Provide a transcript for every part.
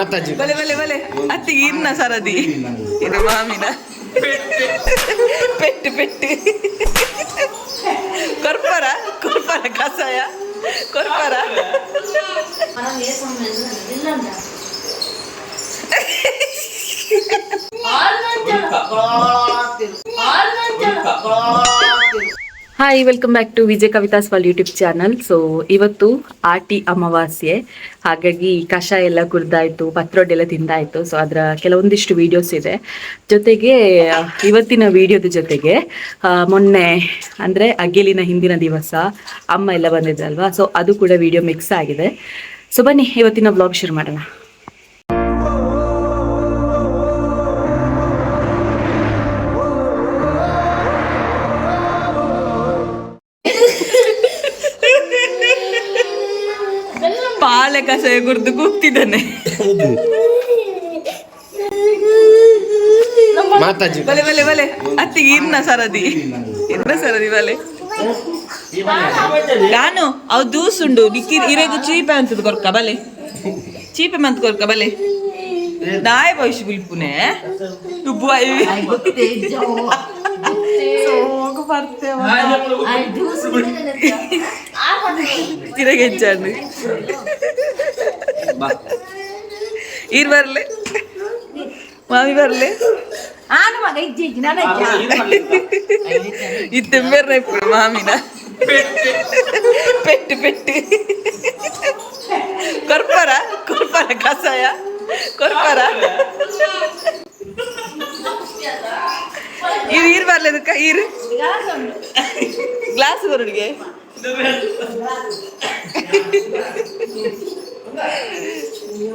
తాతాజీ. భలే భలే భలే. అది తీరినా సార్ అది? ఇది మామిన? పెట్టు పెట్టు. కొరపరా? కొరపరా కసాయ కొరపరా? ఆరు hi welcome back to Vijay Kavitha's wall YouTube channel so ಇವತ್ತು ಆಟಿ ಅಮಾವಾಸ್ಯೆ. ಹಾಗಾಗಿ ಕಷಾಯ ಎಲ್ಲ ಕುಡ್ದಾಯ್ತು ಪತ್ರೊಡೆ ಎಲ್ಲ ತಿಂದಾಯ್ತು. ಸೊ ಅದರ ಕೆಲವೊಂದಿಷ್ಟು ವಿಡಿಯೋಸ್ ಇದೆ. ಜೊತೆಗೆ, ಇವತ್ತಿನ ವಿಡಿಯೋದ ಜೊತೆಗೆ ಮೊನ್ನೆ, ಅಂದರೆ ಅಗ್ಗಿಲಿನ ಹಿಂದಿನ ದಿವಸ ಅಮ್ಮ ಎಲ್ಲ ಬಂದಿದ್ರಲ್ವಾ? ಸೊ ಅದು ಕೂಡ ವಿಡಿಯೋ ಮಿಕ್ಸ್ ಆಗಿದೆ. ಸೊ ಬನ್ನಿ, ಇವತ್ತಿನ ಬ್ಲಾಗ್ ಶುರು ಮಾಡೋಣ. ಪಾಲೆ ಕಷಾಯ ಗುರ್ದು ಕೂಗ್ತಿದ್ದಾನೆ ಮಾತಾಜಿ ಬಲೆ ಬಲೆ ಬಲೆ. ಅತ್ತಿಗೆ ಇನ್ನ ಸರದಿ. ಇನ್ನ ಸರದಿ ಬಲೆ. ನಾನು ಅವ್ ದೂಸುಂಡು ನಿಕ್ಕಿ ಇರೇದು ಚೀಪೆ ಅಂತದ್ ಕೊರ್ಕ ಬಲೆ. ಚೀಪೆ ಮಂತ್ ಕೊರ್ಕ ಬಲೆ. ನಾಯ ಭವಿಷ್ಯ ಬಿಲ್ಪುನೆ. ಉಬ್ಬು ತಿರಗೆ ಹೆಚ್ಚಾಡು ಇರ್ ಬರ್ಲಿ ಮಾವಿ ಬರ್ಲಿ ఇది తెమ్మెర్రా ఇప్పుడు మామిన. పెట్టి పెట్టి. కొరపరా? కొరపరా కసాయ కొరపరా? ఇది ఈరు పర్లేదు ఈరు. గ్లాస్ కొరుడిగే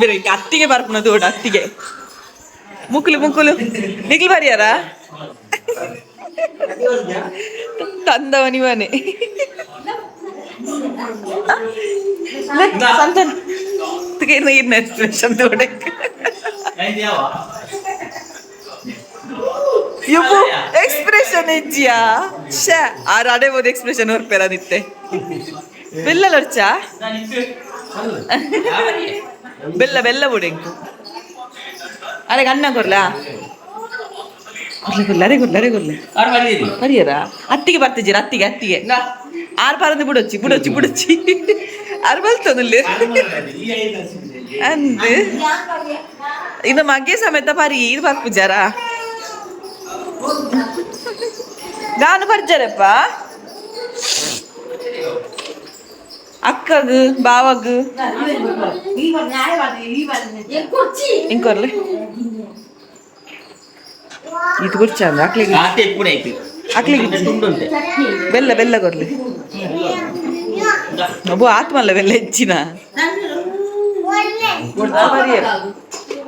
ಬೇರೆ ಅತ್ತಿಗೆ ಬರ್ಪನ ದೂಡ ಅತ್ತಿಗೆ. ಮುಕ್ಕುಲು ಮುಕ್ಕುಲು ನಿಗಿಲ್ ಬರಿಯಾರ? ತಂದವನಿವನೇ ಸಂತನ್. ನೀರಿನ ಎಕ್ಸ್ಪ್ರೆಷನ್ ತೋಡಕ್ಕೆ ಯಪ್ಪು ಎಕ್ಸ್ಪ್ರೆಷನ್ ಇಜ್ಜಿಯಾ ಆ ಆರು ಅಡೆಬೋದು ಎಕ್ಸ್ಪ್ರೆಷನ್ ಹೊರ್ಪೇರ ನಿತ್ತೆ ಬೆಲ್ಲ ಲಡ್ಚಾ? ಬೆಲ್ಲ ಬೆಲ್ಲ ಬುಡೆಂಕು ಅರೆ ಅನ್ನ ಕೊರ್ಲಾ ಕೊರ್ಲೆ ಕೊರ್ಲೆ ಅರೆ ಕೊರ್ಲೆ ಅರೆ ಕೊರ್ಲೆ ಪರಿಯರ ಅತ್ತಿಗೆ ಬರ್ತಿದ್ದೀರ ಅತ್ತಿಗೆ ಅತ್ತಿಗೆ ಆರು ಪರಂದು ಬಿಡೊಚ್ಚಿ ಬಿಡೊಚ್ಚಿ ಬಿಡೊಚ್ಚಿ ಆರು ಬಲ್ತದಲ್ಲಿ ಅಂದ್ ಇನ್ನು ಮಗೆ ಸಮೇತ ಪರಿ ಇದು ಬರ್ಪುಜಾರ ನಾನು ಬರ್ಜಾರಪ್ಪ ಅಕ್ಕಗ್ ಬಾವಗ್ ఎక్కువచ్చి ఇంకొర్లే ఇది కూడా చాలు అట్లే ಆಟೆ ಎಪ್ಪುಡಾಯ್ತು అట్లే ತುಂಡುಂಟೆ ಬೆಲ್ಲ ಬೆಲ್ಲ ಕೊರ್ಲೆ ಒಬ್ಬ ಆತ್ಮಲ್ಲ ಬೆಲ್ಲ ಹೆಚ್ಚಿನ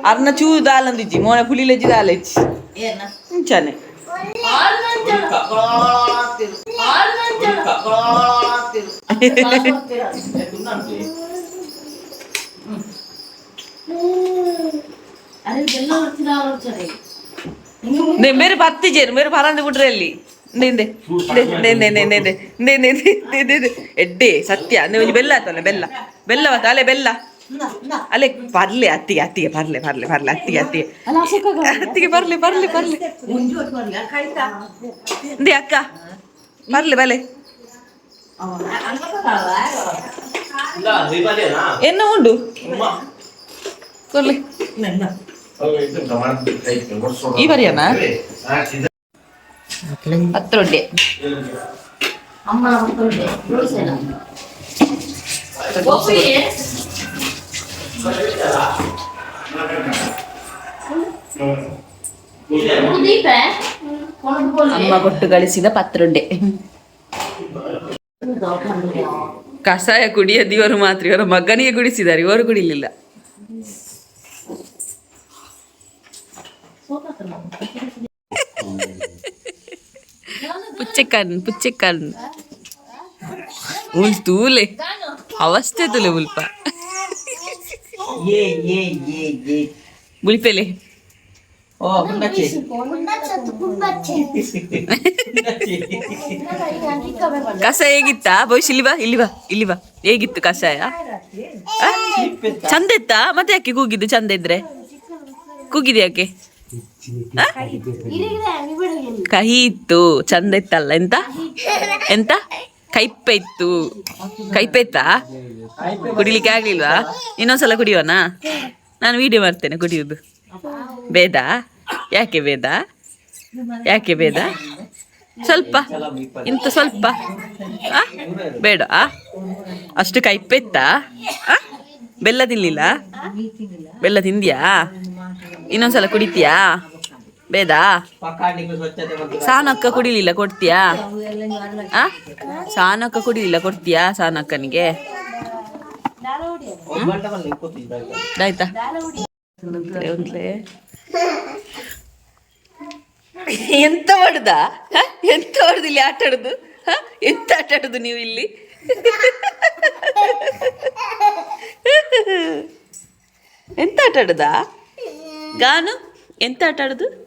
ಅರ್ನ ಚೂ ದಾಲಂದಿಜ್ಜಿ ಮೋನ ಪುಲಿಲೆಜ್ಜಿ ದಾಲ ಹೆಚ್ಚಿ ಇಂಚಾನೆ అరే బెల్ల వచ్చి రావచ్చు నే మీరు పత్తి చేరు మీరు పరంది ಬಿಡ್ರಿ ಅಲ್ಲಿ ನಿಂದೆ ಎಡ್ಡೆ ಸತ್ಯ ನೀವು ಬೆಲ್ಲ ಆತಲ್ಲ ಬೆಲ್ಲ ಬೆಲ್ಲ ಆತ ಅಲೆ ಬೆಲ್ಲ ಅಲ್ಲೇ ಬರ್ಲಿ ಅತ್ತಿಗೆ ಅತ್ತಿಗೆ ಬರ್ಲಿ ಬರ್ಲಿ ಬರ್ಲಿ ಅತ್ತಿಗೆ ಅತ್ತಿಗೆ. ಅತ್ತಿಗೆ ಬರ್ಲಿ ಬರ್ಲಿ ಬರ್ಲಿ. ದೇ ಅಕ್ಕ. ಬರ್ಲಿ ಬಲೆ ಎನ್ನ ಉಂಡು? ಕೊರ್ಲಿ ಈ ಬರಿಯನ? ಹತ್ರೊಡ್ಡೆ ಅಮ್ಮನ ಹತ್ರೊಡ್ಡೆ ಅಮ್ಮ ಕೊಟ್ಟು ಗಳಿಸಿದ ಪತ್ರೊಡೆ. ಕಷಾಯ ಕುಡಿಯದ್ದು ಇವರು ಮಾತ್ರ, ಇವರ ಮಗನಿಗೆ ಕುಡಿಸಿದ್ದಾರೆ, ಇವರು ಕುಡಿಲಿಲ್ಲ. ಪುಚ್ಚೆಕನ್ ಪುಚ್ಚೆಕನ್ ಉಲ್ ತೂಲೆ ಅವಸ್ಥೆ ತುಲೆ ಉಲ್ಪ. ಕಷಾಯ ಹೇಗಿತ್ತಾ ಭವಿಷ್ಯ ಇಲ್ಲಿವಾ ಇಲ್ಲಿವಾ ಇಲ್ಲಿ ಬಾ ಹೇಗಿತ್ತು ಕಷಾಯ ಚಂದ ಇತ್ತಾ ಮತ್ತೆ ಯಾಕೆ ಕೂಗಿದ್ದು ಚಂದ ಇದ್ರೆ ಕೂಗಿದೆ ಯಾಕೆ ಕಹಿ ಇತ್ತು ಚಂದ ಇತ್ತಲ್ಲ ಎಂತ ಎಂತ ಕೈಪೆ ಇತ್ತು ಕುಡಿಲಿಕ್ಕೆ ಆಗ್ಲಿಲ್ವಾ? ಇನ್ನೊಂದ್ಸಲ ಕುಡಿಯೋಣ ನಾನು ವಿಡಿಯೋ ಮಾಡ್ತೇನೆ ಕುಡಿಯುವುದು ಬೇದ ಯಾಕೆ ಬೇದ ಯಾಕೆ ಬೇದ ಸ್ವಲ್ಪ ಇಂತ ಸ್ವಲ್ಪ. ಆ? ಬೇಡ? ಅಷ್ಟು ಕೈಪೆತ್ತಾ? ಬೆಲ್ಲ ತಿನ್ಲಿಲ್ಲ? ಬೆಲ್ಲ ತಿಂದ್ಯಾ? ಇನ್ನೊಂದ್ಸಲ ಕುಡಿತೀಯಾ? ಬಗ್ಗೆ. ಸಾನಕ್ಕ ಕುಡಿಲಿಲ್ಲ ಕೊಡ್ತೀಯಾ? ಆ? ಸಾನಕ್ಕ ಕುಡಿಲಿಲ್ಲ ಕೊಡ್ತೀಯಾ ಸಾನಕ್ಕನಿಗೆ? ಆಯ್ತಾ. ಎಂತ ಮಾಡುದ? ಎಂತ ಮಾಡುದು ಇಲ್ಲಿ ಆಟ ಆಡುದು? ಎಂತ ಆಟ ಆಡುದು ನೀವು ಇಲ್ಲಿ? ಎಂತ ಆಟ ಆಡುದಾ? ಗಾನು? ಎಂತ ಆಟ ಆಡುದು?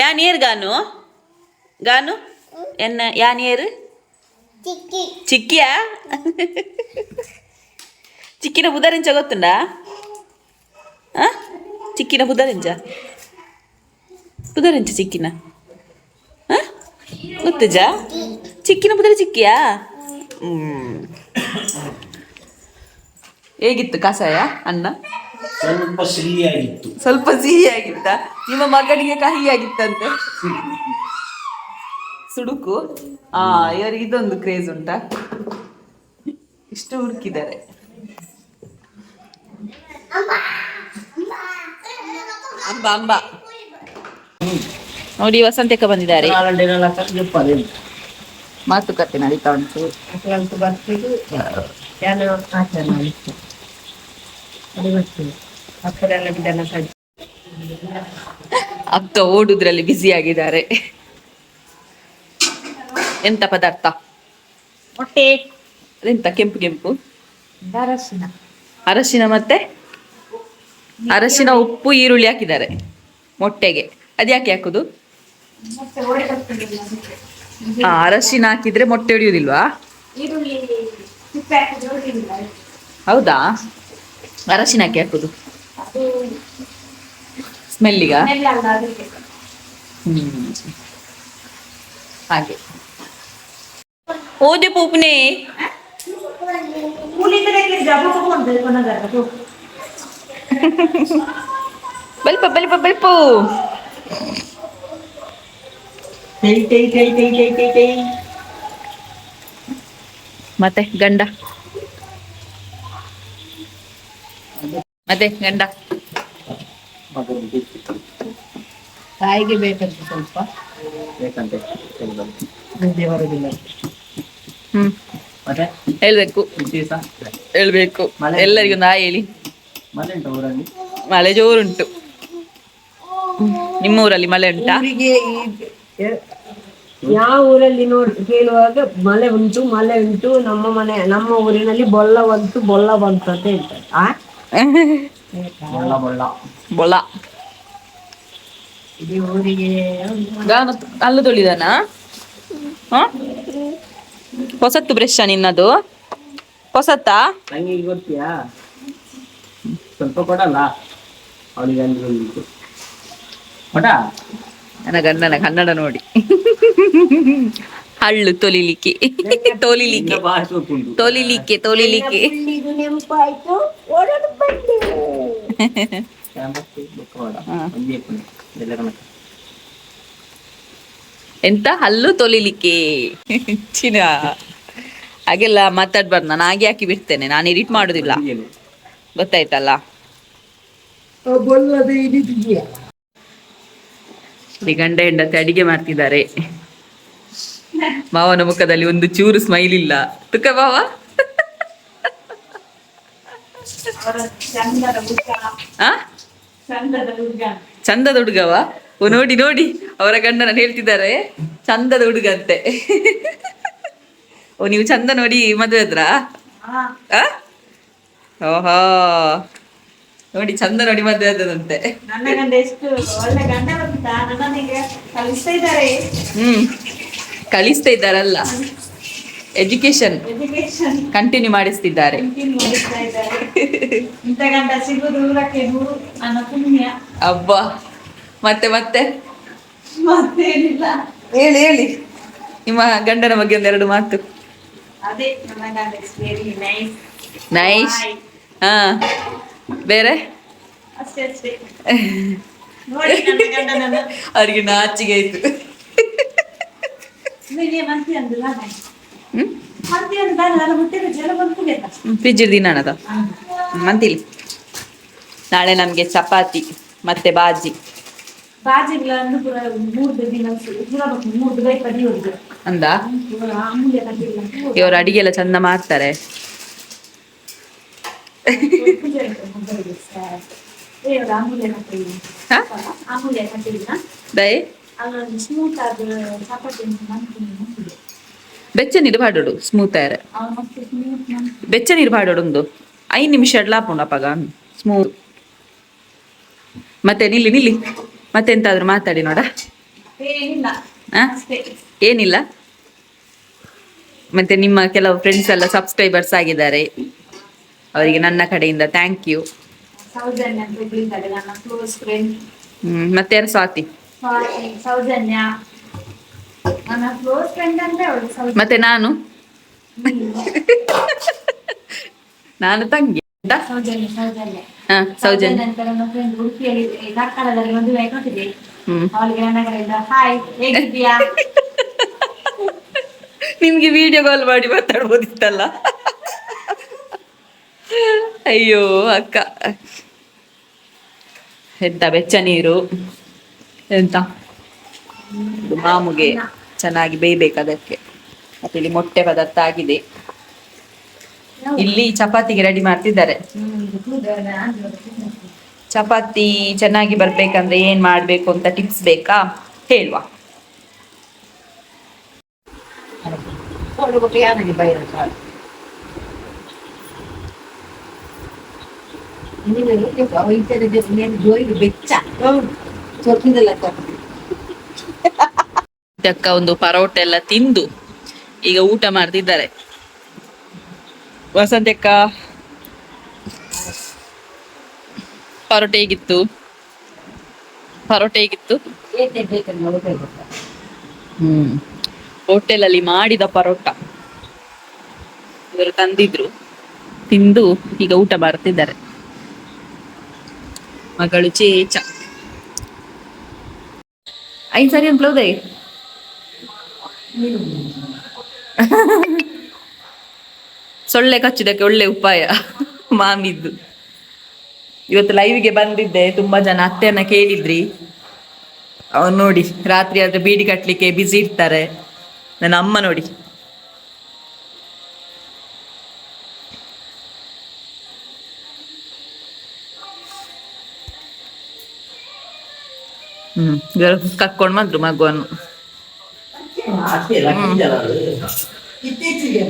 ಯಾನೇರ್ ಗಾನು? ಗಾನು? ಎನ್ನ ಯಾನೇರ್ ಚಿಕ್ಕಿಯಾ? ಚಿಕ್ಕಿನ ಬುದರೆಂಚ ಗೊತ್ತುಂಡ? ಆ? ಚಿಕ್ಕಿನ ಬುದರೆಂಚ ಬುದರೆಂಚ ಚಿಕ್ಕಿನ. ಹಾ ಗೊತ್ತುಜ? ಚಿಕ್ಕಿನ ಬುದರ ಚಿಕ್ಕಿಯಾ? ಹೇಗಿತ್ತು ಕಷಾಯ ಅನ್ನ? ಸ್ವಲ್ಪ ಸಿಹಿಯಾಗಿತ್ತು. ಸ್ವಲ್ಪ ಸಿಹಿಯಾಗಿತ್ತ? ನಿಮ್ಮ ಮಗನಿಗೆ ಕಹಿಯಾಗಿತ್ತಂತೆ ಸುಡುಕು. ಆ ಇವರಿಗೆ ಇದೊಂದು ಕ್ರೇಜ್ ಉಂಟಾ? ಇಷ್ಟು ಹುಡುಕಿದ್ದಾರೆ. ಅಂಬ ಅಂಬ. ನೋಡಿ ವಸಂತಕ್ಕ ಬಂದಿದ್ದಾರೆ. ಮಾತುಕತೆ ನಡೀತಾ ಉಂಟು. ಅಕ್ಕ ಓಡುದ್ರಲ್ಲಿ ಬ್ಯುಸಿ ಆಗಿದ್ದಾರೆ. ಎಂತ ಪದಾರ್ಥ? ಮೊಟ್ಟೆ. ಅದೆಂತ? ಕೆಂಪು ಕೆಂಪು? ಅರಶಿನ. ಅರಶಿನ ಮತ್ತೆ? ಅರಶಿನ ಉಪ್ಪು ಈರುಳ್ಳಿ ಹಾಕಿದ್ದಾರೆ ಮೊಟ್ಟೆಗೆ. ಅದ್ಯಾಕೆ ಹಾಕುದು? ಆ ಅರಶಿನ ಹಾಕಿದ್ರೆ ಮೊಟ್ಟೆ ಹೊಡಿಯುವುದಿಲ್ವಾ ಹೊಡಿಲಿಲ್ಲ. ಹೌದಾ? ಅರಶಿನ ಹಾಕಿ ಹಾಕುದು? ಸ್ಮೆಲ್ಲಿಗ ಸ್ಮೆಲ್ ಅಲ್ಲ ಅದಕ್ಕೆ ಹ್ಮ್ ಹಾಗೆ ಓದೆ ಪೂಪ್ನೆ ಬಲ್ಪ ಬಲ್ಪ ಬಲ್ಪು ಟೈ ಟೈ ಟೈ ಟೈ ಟೈ ಟೈ ಟೈ ಮತ್ತೆ ಗಂಡ ಮತ್ತೆ ಗಂಡ? ತಾಯಿಗೆ ಬೇಕಂತ ಸ್ವಲ್ಪ. ಬೇಕಂತೆ. ದೇವರದಿಲ್ಲ ಹ್ಮ್. ಮತ್ತೆ? ಹೇಳ್ಬೇಕು. ಹೇಳ್ಬೇಕು. ಮಳೆ? ಎಲ್ಲರಿಗೂ ನಾ ಹೇಳಿ. ಮಳೆ ಜೋರುಂಟು ನಿಮ್ಮ ಊರಲ್ಲಿ? ಮಳೆ ಉಂಟಾ? ಊರಿಗೆ ಈ- ಯಾವ ಊರಲ್ಲಿ ನೋಡ್ ಕೇಳುವಾಗ ಮಳೆ ಉಂಟು ಮಳೆ ಉಂಟು ನಮ್ಮ ಮನೆ ನಮ್ಮ ಊರಿನಲ್ಲಿ ಬೊಲ್ಲ ಬಂತು ಬೊಲ್ಲ ಬಂತು ಅಂತ. ಹೇಳ್ತಾರೆ ಆ? ಬೊಳ ಅಲ್ಲು ತೊಳಿದಾನ ಹೊಸತ್ತು ಬ್ರಷ್ ನಿನ್ನದು? ಹೊಸತ್ತಾ? ಸ್ವಲ್ಪ ಕೊಡಲ್ಲ? ನನ್ನ ಗಂಡನ ಕನ್ನಡ ನೋಡಿ. ಹಳ್ಳು ತೊಲಿಲಿಕ್ಕೆ. ತೋಲಿಲಿಕ್ಕೆ. ತೊಲಿಲಿಕ್ಕೆ ತೊಲಿಲಿಕ್ಕೆ. ಎಂತ? ಹಲ್ಲು ತೊಲಿಲಿಕ್ಕೆ. ಚಿನ್ನ. ಹಾಗೆಲ್ಲ ಮಾತಾಡ್ಬಾರ್ದು. ನಾನು ಹಾಗೆ ಹಾಕಿ ಬಿಡ್ತೇನೆ. ನಾನು ಎಡಿಟ್ ಮಾಡುದಿಲ್ಲ? ಗೊತ್ತಾಯ್ತಲ್ಲ? ಗಂಡ ಹೆಂಡತಿ ಅಡಿಗೆ ಮಾಡ್ತಿದ್ದಾರೆ. ಮಾವನ ಮುಖದಲ್ಲಿ ಒಂದು ಚೂರು ಸ್ಮೈಲ್ ಇಲ್ಲ. ತುಕ ಮಾವ? ಚಂದದ ಹುಡುಗ ಹುಡುಗವ? ಓ ನೋಡಿ ನೋಡಿ ಅವರ ಗಂಡನ ಹೇಳ್ತಿದ್ದಾರೆ. ಚಂದದ ಹುಡುಗಂತೆ. ಓ ನೀವು ಚಂದ ನೋಡಿ ಮದುವೆ ಹತ್ರ? ಓಹೋ. ನೋಡಿ ಚಂದ ನೋಡಿ ಮದುವೆ ಆದದಂತೆ ಗಂಡ ಗಂಡ ಹ್ಮ್. ಕಲಿಸ್ತಾ ಇದ್ದಾರಲ್ಲ. ಎಜುಕೇಶನ್ ಕಂಟಿನ್ಯೂ ಮಾಡಿಸ್ತಿದ್ದಾರೆ. ಅಬ್ಬ. ಮತ್ತೆ ಮತ್ತೆ? ಹೇಳಿ ಹೇಳಿ. ನಿಮ್ಮ ಗಂಡನ ಬಗ್ಗೆ ಒಂದೆರಡು ಮಾತು. ನೈಸ್ ಹಾ. ಬೇರೆ? ಅವರಿಗೆ ನಾಚಿಗೆ ಆಯ್ತು. ನೀನೇ ದಿನ ಅಂದ ಫ್ರಿಜ್ ಮಂತಿಲಿ ನಾಳೆ ನಮಗೆ ಚಪಾತಿ ಮತ್ತೆ ಬಾಜಿ. ಅಂದ? ಇವರು ಅಡಿಗೆ ಎಲ್ಲ ಚಂದ ಮಾಡ್ತಾರೆ. ದಯ ಅಲ್ಲೊಂದು ಸ್ಮೂತ್ ಆದ ಚಪಾತಿ ಬೆಚ್ಚ ನೀರು ಪಾಡೋಡು ಸ್ಮೂತ್ ಆಯ್ರೆ ಮತ್ತೆ ಸ್ಮೂತ್ ಮಂತಿ ಬೆಚ್ಚ ನೀರು ಒಂದು ಐದು ನಿಮಿಷ ಲಾಪುಂಡು ಅಪ್ಪಗ ಸ್ಮೂತ್ ಮತ್ತೆ ನಿಲ್ಲಿ ನಿಲ್ಲಿ. ಮತ್ತೆ ಎಂತಾದ್ರೂ ಮಾತಾಡಿ ನೋಡ. ಏನಿಲ್ಲ. ಏನಿಲ್ಲ. ಮತ್ತೆ ನಿಮ್ಮ ಕೆಲವು ಫ್ರೆಂಡ್ಸ್ ಎಲ್ಲ ಸಬ್ಸ್ಕ್ರೈಬರ್ಸ್ ಆಗಿದ್ದಾರೆ. ಅವರಿಗೆ ನನ್ನ ಕಡೆಯಿಂದ ಥ್ಯಾಂಕ್ ಯು ಹ್ಮ್ ಮತ್ತೆ ಯಾರು ಸ್ವಾತಿ? ಸೌಜನ್ಯ. ನನ್ನ ಕ್ಲೋಸ್ ಫ್ರೆಂಡ್ ಅಂದ್ರೆ ಅವಳು ಸೌಜನ್ಯ. ಮತ್ತೆ ನಾನು? ನಾನು ತಂಗಿ. ಸೌಜನ್ಯ ಸೌಜನ್ಯ. ಹಾ ಸೌಜನ್ಯ ಅಂತ ನನ್ನ ಫ್ರೆಂಡ್ ಉಡುಪಿಯಲ್ಲಿ ಈ ಕಾರ್ಕಳದಲ್ಲಿ ಮದುವೆ ಆಗೋತಿದೆ ಹ್ಮ್. ಅವಳಿಗೆ ನನ್ನ ಕಡೆಯಿಂದ ಹಾಯ್ ಹೇಗಿದ್ದೀಯಾ? ನಿಮ್ಗೆ ವಿಡಿಯೋ ಕಾಲ್ ಮಾಡಿ ಮಾತಾಡ್ಬೋದಿತ್ತಲ್ಲ? ಅಯ್ಯೋ ಅಕ್ಕ. ಎಂತ ಬೆಚ್ಚ ನೀರು. ಎಂತ ಇದು ಮಾಮುಗೆ ಚೆನ್ನಾಗಿ ಬೇಯಬೇಕು ಅದಕ್ಕೆ ಮತ್ತೆ ಇಲ್ಲಿ ಮೊಟ್ಟೆ ಪದಾರ್ಥ ಆಗಿದೆ ಇಲ್ಲಿ ಚಪಾತಿಗೆ ರೆಡಿ ಮಾಡ್ತಿದ್ದಾರೆ ಚಪಾತಿ ಚೆನ್ನಾಗಿ ಬರ್ಬೇಕಂದ್ರೆ ಏನ್ ಮಾಡ್ಬೇಕು ಅಂತ ಟಿಪ್ಸ್ ಬೇಕಾ ಹೇಳುವ ಬೆಚ್ಚ ಅಕ್ಕ ಒಂದು ಪರೋಟ ಎಲ್ಲ ತಿಂದು ಈಗ ಊಟ ಮಾಡ್ತಿದ್ದಾರೆ. ವಸಂತ ಅಕ್ಕ ಪರೋಟ ಹೇಗಿತ್ತು? ಪರೋಟ ಹೇಗಿತ್ತು? ಹ್ಮ್. ಹೋಟೆಲ್ ಅಲ್ಲಿ ಮಾಡಿದ ಪರೋಟ. ಇವರು ತಂದಿದ್ರು. ತಿಂದು ಈಗ ಊಟ ಮಾಡ್ತಿದ್ದಾರೆ. ಮಗಳು ಚೇಚ. ಐದು ಸರಿ ಅನ್ಕ್ಲೋದೆ ಸೊಳ್ಳೆ ಕಚ್ಚಿದಕ್ಕೆ ಒಳ್ಳೆ ಉಪಾಯ. ಮಾಮಿದ್ದು. ಇವತ್ತು ಲೈವ್ಗೆ ಬಂದಿದ್ದೆ, ತುಂಬಾ ಜನ ಅತ್ತೆಯನ್ನ ಕೇಳಿದ್ರಿ. ಅವ್ರು ನೋಡಿ, ರಾತ್ರಿ ಆದ್ರೆ ಬೀಡಿ ಕಟ್ಲಿಕ್ಕೆ ಬಿಸಿ ಇರ್ತಾರೆ. ನನ್ನ ಅಮ್ಮ ನೋಡಿ. ಹ್ಮ್ ಇವರು ಕರ್ಕೊಂಡು ಬಂದ್ರು ಮಗುವನ್ನು ಇತ್ತೀಚೆಗೆ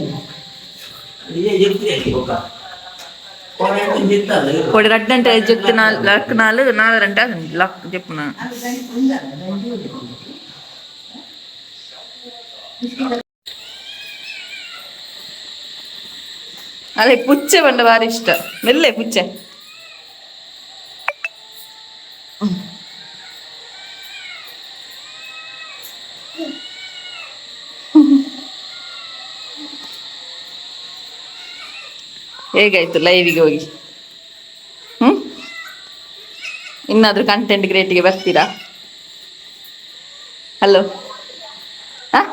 ಕೊಡಿ రెండు అంటే చెప్తే నాలుగు లక్ నాలుగు నాలుగు అంటే లక్ చెప్పు నా ಅದೇ ಪುಚ್ಚೆ ಬಂಡ ಭಾರಿ ಇಷ್ಟ ಮೆಲ್ಲೆ ಹೇಗಾಯ್ತು ಲೈವಿಗೆ ಹೋಗಿ? ಹ್ಞೂ ಇನ್ನಾದರೂ ಕಂಟೆಂಟ್ ಕ್ರಿಯೇಟಿಗೆ ಬರ್ತೀರಾ? ಹಲೋ ಹಾಂ?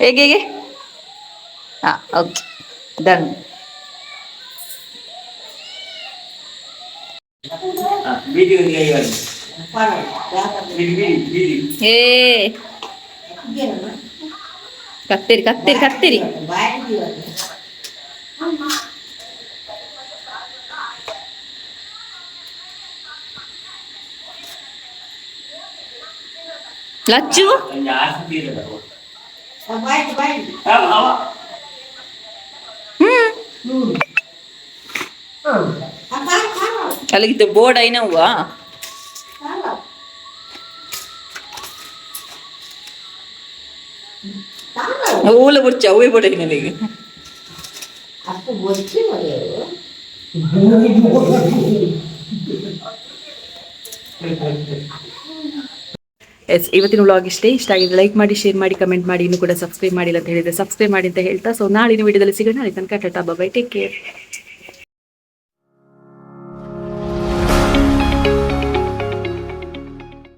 ಹೇಗೆ ಹೇಗೆ? ಹಾ ಓಕೆ ಡನ್ ಏ. kateter kateter kateter lucu? ambai ambai ambawa hmm? ambawa ambawa kalau gitu boardain ahu ah ಓಲ ಬುರ್ಚ ಅವೇ ಬಡ ನನಗೆ. ಎಸ್ ಇವತ್ತಿನ ವ್ಲಾಗ್ ಇಷ್ಟೇ. ಇಷ್ಟ ಆಗಿದ್ರೆ ಲೈಕ್ ಮಾಡಿ ಶೇರ್ ಮಾಡಿ ಕಮೆಂಟ್ ಮಾಡಿ ಇನ್ನೂ ಕೂಡ ಸಬ್ಸ್ಕ್ರೈಬ್ ಮಾಡಿಲ್ಲ ಅಂತ ಹೇಳಿದ್ರೆ ಸಬ್ಸ್ಕ್ರೈಬ್ ಮಾಡಿ ಅಂತ ಹೇಳ್ತಾ. ಸೊ ನಾಳಿನ ವಿಡಿಯೋದಲ್ಲಿ ಸಿಗೋಣ. ಅಲ್ಲಿ ತನಕ ಟಾಟಾ ಬೈ ಟೇಕ್ ಕೇರ್